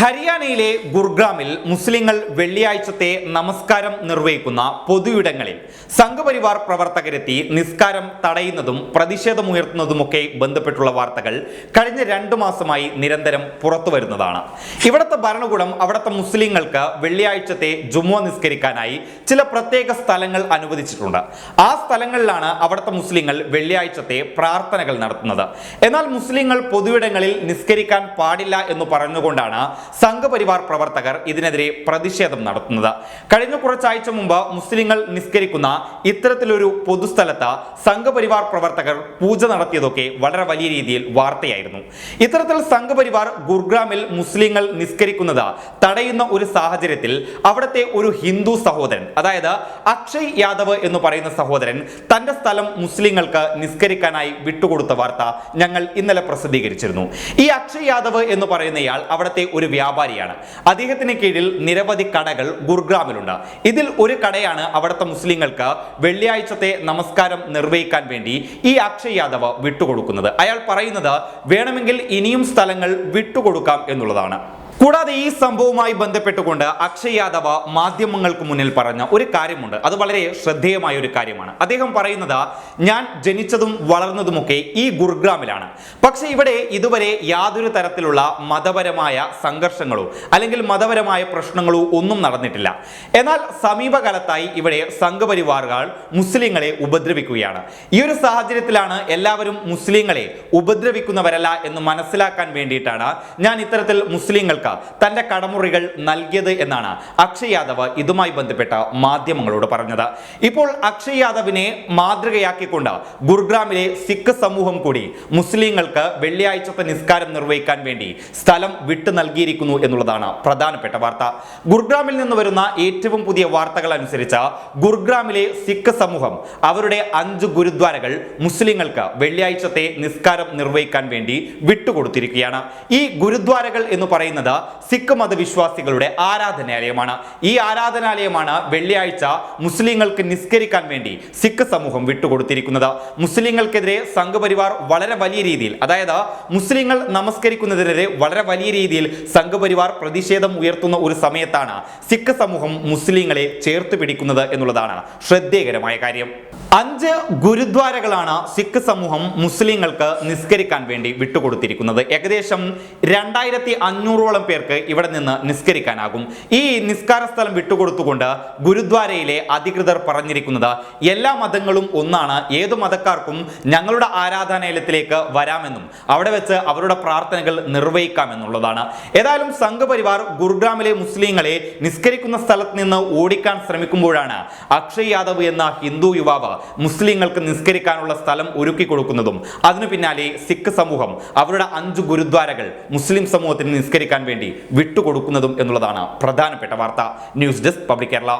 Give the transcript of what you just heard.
ഹരിയാനയിലെ ഗുർഗ്രാമിൽ മുസ്ലിങ്ങൾ വെള്ളിയാഴ്ചത്തെ നമസ്കാരം നിർവഹിക്കുന്ന പൊതുയിടങ്ങളിൽ സംഘപരിവാർ പ്രവർത്തകരെത്തി നിസ്കാരം തടയുന്നതും പ്രതിഷേധമുയർത്തുന്നതുമൊക്കെ ബന്ധപ്പെട്ടുള്ള വാർത്തകൾ കഴിഞ്ഞ രണ്ടു മാസമായി നിരന്തരം പുറത്തു വരുന്നതാണ് ഇവിടുത്തെ ഭരണകൂടം അവിടുത്തെ മുസ്ലിങ്ങൾക്ക് വെള്ളിയാഴ്ചത്തെ ജുമോ നിസ്കരിക്കാനായി ചില പ്രത്യേക സ്ഥലങ്ങൾ അനുവദിച്ചിട്ടുണ്ട്. ആ സ്ഥലങ്ങളിലാണ് അവിടുത്തെ മുസ്ലിങ്ങൾ വെള്ളിയാഴ്ചത്തെ പ്രാർത്ഥനകൾ നടത്തുന്നത്. എന്നാൽ മുസ്ലിങ്ങൾ പൊതുവിടങ്ങളിൽ നിസ്കരിക്കാൻ പാടില്ല എന്ന് പറഞ്ഞുകൊണ്ടാണ് സംഘപരിവാർ പ്രവർത്തകർ ഇതിനെതിരെ പ്രതിഷേധം നടത്തുന്നത്. കഴിഞ്ഞ കുറച്ചാഴ്ച മുമ്പ് മുസ്ലിങ്ങൾ നിസ്കരിക്കുന്ന ഇത്തരത്തിലൊരു പൊതുസ്ഥലത്ത് സംഘപരിവാർ പ്രവർത്തകർ പൂജ നടത്തിയതൊക്കെ വളരെ വലിയ രീതിയിൽ വാർത്തയായിരുന്നു. ഇത്തരത്തിൽ സംഘപരിവാർ ഗുർഗ്രാമിൽ മുസ്ലിങ്ങൾ നിസ്കരിക്കുന്നത് തടയുന്ന ഒരു സാഹചര്യത്തിൽ അവിടുത്തെ ഒരു ഹിന്ദു സഹോദരൻ അതായത് അക്ഷയ് യാദവ് എന്ന് പറയുന്ന സഹോദരൻ തന്റെ സ്ഥലം മുസ്ലിങ്ങൾക്ക് നിസ്കരിക്കാനായി വിട്ടുകൊടുത്ത വാർത്ത ഞങ്ങൾ ഇന്നലെ പ്രസിദ്ധീകരിച്ചിരുന്നു. ഈ അക്ഷയ് യാദവ് എന്ന് പറയുന്നയാൾ അവിടുത്തെ ഒരു വ്യാപാരിയാണ്. അദ്ദേഹത്തിന് കീഴിൽ നിരവധി കടകൾ ഗുർഗ്രാമിലുണ്ട്. ഇതിൽ ഒരു കടയാണ് അവിടുത്തെ മുസ്ലിങ്ങൾക്ക് വെള്ളിയാഴ്ചത്തെ നമസ്കാരം നിർവഹിക്കാൻ വേണ്ടി ഈ അക്ഷയ് യാദവ് വിട്ടുകൊടുക്കുന്നത്. അയാൾ പറയുന്നത് വേണമെങ്കിൽ ഇനിയും സ്ഥലങ്ങൾ വിട്ടുകൊടുക്കാം എന്നുള്ളതാണ്. കൂടാതെ ഈ സംഭവവുമായി ബന്ധപ്പെട്ടുകൊണ്ട് അക്ഷയ് യാദവ് മാധ്യമങ്ങൾക്ക് മുന്നിൽ പറഞ്ഞ ഒരു കാര്യമുണ്ട്. അത് വളരെ ശ്രദ്ധേയമായ ഒരു കാര്യമാണ്. അദ്ദേഹം പറയുന്നത് ഞാൻ ജനിച്ചതും വളർന്നതുമൊക്കെ ഈ ഗുർഗ്രാമിലാണ്. പക്ഷേ ഇവിടെ ഇതുവരെ യാതൊരു തരത്തിലുള്ള മതപരമായ സംഘർഷങ്ങളോ അല്ലെങ്കിൽ മതപരമായ പ്രശ്നങ്ങളോ ഒന്നും നടന്നിട്ടില്ല. എന്നാൽ സമീപകാലത്തായി ഇവിടെ സംഘപരിവാറുകൾ മുസ്ലിങ്ങളെ ഉപദ്രവിക്കുകയാണ്. ഈ ഒരു സാഹചര്യത്തിലാണ് എല്ലാവരും മുസ്ലിങ്ങളെ ഉപദ്രവിക്കുന്നവരല്ല എന്ന് മനസ്സിലാക്കാൻ വേണ്ടിയിട്ടാണ് ഞാൻ ഇത്തരത്തിൽ മുസ്ലിങ്ങൾക്ക് തന്റെ കടമുറികൾ നൽകിയത് എന്നാണ് അക്ഷയ് യാദവ് ഇതുമായി ബന്ധപ്പെട്ട മാധ്യമങ്ങളോട് പറഞ്ഞത്. ഇപ്പോൾ അക്ഷയ് യാദവിനെ മാതൃകയാക്കിക്കൊണ്ട് ഗുർഗ്രാമിലെ സിഖ് സമൂഹം കൂടി മുസ്ലിങ്ങൾക്ക് വെള്ളിയാഴ്ചത്തെ നിസ്കാരം നിർവഹിക്കാൻ വേണ്ടി സ്ഥലം വിട്ടു നൽകിയിരിക്കുന്നു എന്നുള്ളതാണ് പ്രധാനപ്പെട്ട വാർത്ത. ഗുർഗ്രാമിൽ നിന്ന് വരുന്ന ഏറ്റവും പുതിയ വാർത്തകൾ അനുസരിച്ച് ഗുർഗ്രാമിലെ സിഖ് സമൂഹം അവരുടെ അഞ്ച് ഗുരുദ്വാരകൾ മുസ്ലിങ്ങൾക്ക് വെള്ളിയാഴ്ചത്തെ നിസ്കാരം നിർവഹിക്കാൻ വേണ്ടി വിട്ടുകൊടുത്തിരിക്കുകയാണ്. ഈ ഗുരുദ്വാരകൾ എന്ന് പറയുന്നത് സിഖ് മതവിശ്വാസികളുടെ ആരാധനാലയമാണ്. ഈ ആരാധനാലയമാണ് വെള്ളിയാഴ്ച മുസ്ലിങ്ങൾക്ക് നിസ്കരിക്കാൻ വേണ്ടി സിഖ് സമൂഹം വിട്ടുകൊടുത്തിരിക്കുന്നത്. മുസ്ലിങ്ങൾക്കെതിരെ സംഘപരിവാർ വളരെ വലിയ രീതിയിൽ അതായത് മുസ്ലിങ്ങൾ നമസ്കരിക്കുന്നതിനെതിരെ വളരെ വലിയ രീതിയിൽ സംഘപരിവാർ പ്രതിഷേധം ഉയർത്തുന്ന ഒരു സമയത്താണ് സിഖ് സമൂഹം മുസ്ലിങ്ങളെ ചേർത്ത് പിടിക്കുന്നത് എന്നുള്ളതാണ് ശ്രദ്ധേയകരമായ കാര്യം. അഞ്ച് ഗുരുദ്വാരകളാണ് സിഖ് സമൂഹം മുസ്ലിങ്ങൾക്ക് നിസ്കരിക്കാൻ വേണ്ടി വിട്ടുകൊടുത്തിരിക്കുന്നത്. ഏകദേശം രണ്ടായിരത്തി അഞ്ഞൂറോളം പേർക്ക് ഇവിടെ നിന്ന് നിസ്കരിക്കാനാകും. ഈ നിസ്കാര സ്ഥലം വിട്ടുകൊടുത്തുകൊണ്ട് ഗുരുദ്വാരയിലെ അധികൃതർ പറഞ്ഞിരിക്കുന്നത് എല്ലാ മതങ്ങളും ഒന്നാണ്. ഏതു മതക്കാർക്കും ഞങ്ങളുടെ ആരാധനാലയത്തിലേക്ക് വരാമെന്നും അവിടെ വെച്ച് അവരുടെ പ്രാർത്ഥനകൾ നിർവഹിക്കാമെന്നുള്ളതാണ്. ഏതായാലും സംഘപരിവാർ ഗുർഗ്രാമിലെ മുസ്ലിങ്ങളെ നിസ്കരിക്കുന്ന സ്ഥലത്ത് നിന്ന് ഓടിക്കാൻ ശ്രമിക്കുമ്പോഴാണ് അക്ഷയ് യാദവ് എന്ന ഹിന്ദു യുവാവ് മുസ്ലിങ്ങൾക്ക് നിസ്കരിക്കാനുള്ള സ്ഥലം ഒരുക്കി കൊടുക്കുന്നതും. അതിനു പിന്നാലെ സിഖ് സമൂഹം അവരുടെ അഞ്ച് ഗുരുദ്വാരകൾ മുസ്ലിം സമൂഹത്തിന് നിസ്കരിക്കാൻ വേണ്ടി വിട്ടുകൊടുക്കുന്നതും എന്നുള്ളതാണ് പ്രധാനപ്പെട്ട വാർത്ത. News desk public Kerala.